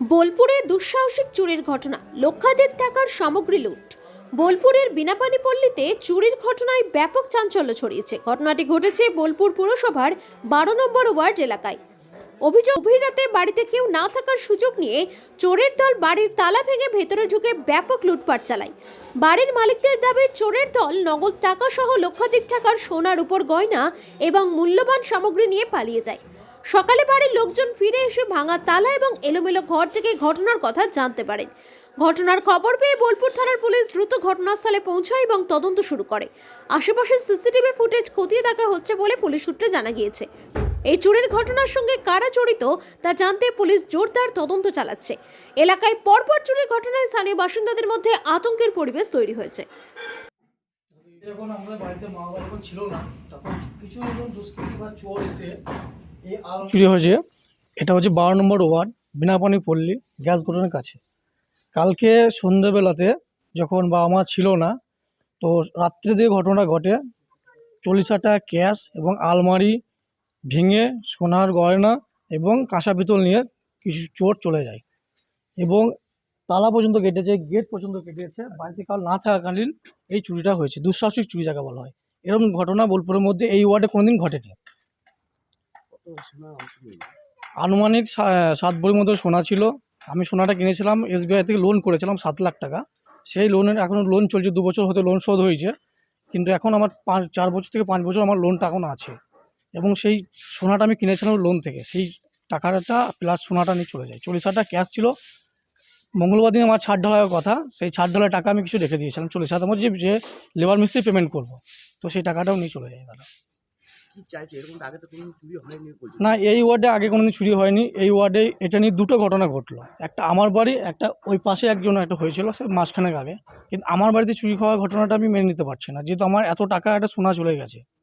বোলপুরে দুঃসাহসিক চুরির ঘটনা, লক্ষাধিক টাকার সামগ্রী লুট। বোলপুরের বিনাপানি পল্লীতে চুরির ঘটনায় ব্যাপক চাঞ্চল্য ছড়িয়েছে। ঘটনাটি ঘটেছে বোলপুর পুরসভার বারো নম্বর ওয়ার্ড এলাকায়। অভিযোগ, গভীর রাতে বাড়িতে কেউ না থাকার সুযোগ নিয়ে চোরের দল বাড়ির তালা ভেঙে ভেতরে ঢুকে ব্যাপক লুটপাট চালায়। বাড়ির মালিকদের দাবি, চোরের দল নগদ টাকা সহ লক্ষাধিক টাকার সোনার উপর গয়না এবং মূল্যবান সামগ্রী নিয়ে পালিয়ে যায়। সকালে বাড়ির লোকজন ফিরে এসে ভাঙা তালা এবং এলোমেলো ঘর থেকে ঘটনার কথা জানতে পারেন ঘটনার খবর পেয়ে বোলপুর থানার পুলিশ দ্রুত ঘটনাস্থলে পৌঁছায় এবং তদন্ত শুরু করে। আশেপাশের সিসিটিভি ফুটেজ খতিয়ে দেখা হচ্ছে বলে পুলিশ সূত্রে জানা গিয়েছে। এই চুরির ঘটনার সঙ্গে কারা জড়িত তা জানতে পুলিশ জোরদার তদন্ত চালাচ্ছে। এলাকায় পরপর চুরির ঘটনায় স্থানীয় বাসিন্দাদের মধ্যে আতঙ্কের পরিবেশ তৈরি হয়েছে। যখন আমরা বাড়িতে মা বাবা ছিল না, তখন কিছু দুষ্কৃতী বা চোর এসে চুরি হয়েছে। এটা হচ্ছে বারো নম্বর ওয়ার্ড, বিনাপানি পল্লী, গ্যাস গোডাউনের কাছে। কালকে সন্ধ্যেবেলাতে যখন বাবা মা ছিল না, তো রাত্রে দিয়ে ঘটনা ঘটে, চল্লিশ ক্যাশ এবং আলমারি ভেঙে সোনার গয়না এবং কাঁসা পিতল নিয়ে কিছু চোর চলে যায় এবং তালা পর্যন্ত কেটেছে, গেট পর্যন্ত কেটেছে। বাড়িতে কাল না থাকাকালীন এই চুরিটা হয়েছে। দুঃসাহসিক চুরি যাকে বলা হয়। এরকম ঘটনা বোলপুরের মধ্যে এই ওয়ার্ডে কোনোদিন ঘটেনি। আনুমানিক সাত ভরির মতো সোনা ছিল। আমি সোনাটা কিনেছিলাম এসবিআই থেকে লোন করেছিলাম সাত লাখ টাকা। সেই লোনের এখনও লোন চলছে, দু বছর হতে লোন শোধ হয়েছে। কিন্তু এখন আমার পাঁচ, চার বছর থেকে পাঁচ বছর আমার লোনটা এখন আছে। এবং সেই সোনাটা আমি কিনেছিলাম লোন থেকে। সেই টাকাটা প্লাস সোনাটা নিয়ে চলে যায় চল্লিশ হাজার ক্যাশ ছিল। মঙ্গলবার দিন আমার ছাড় ঢালার কথা। সেই ছাড় ঢালার টাকা আমি কিছু রেখে দিয়েছিলাম। চল্লিশ হাজার আমার যে যে লেবার মিস্ত্রি পেমেন্ট করব, তো সেই টাকাটাও নিয়ে চলে যায় দাদা। না, এই ওয়ার্ডে আগে কোনোদিন চুরি হয়নি। এই ওয়ার্ডে এটা নিয়ে দুটো ঘটনা ঘটলো। একটা আমার বাড়ি, একটা ওই পাশে একজন একটা হয়েছিল, সে মাসখানেক আগে। কিন্তু আমার বাড়িতে চুরি হওয়ার ঘটনাটা আমি মেনে নিতে পারছি না। যেহেতু আমার এত টাকা, একটা সোনা চলে গেছে।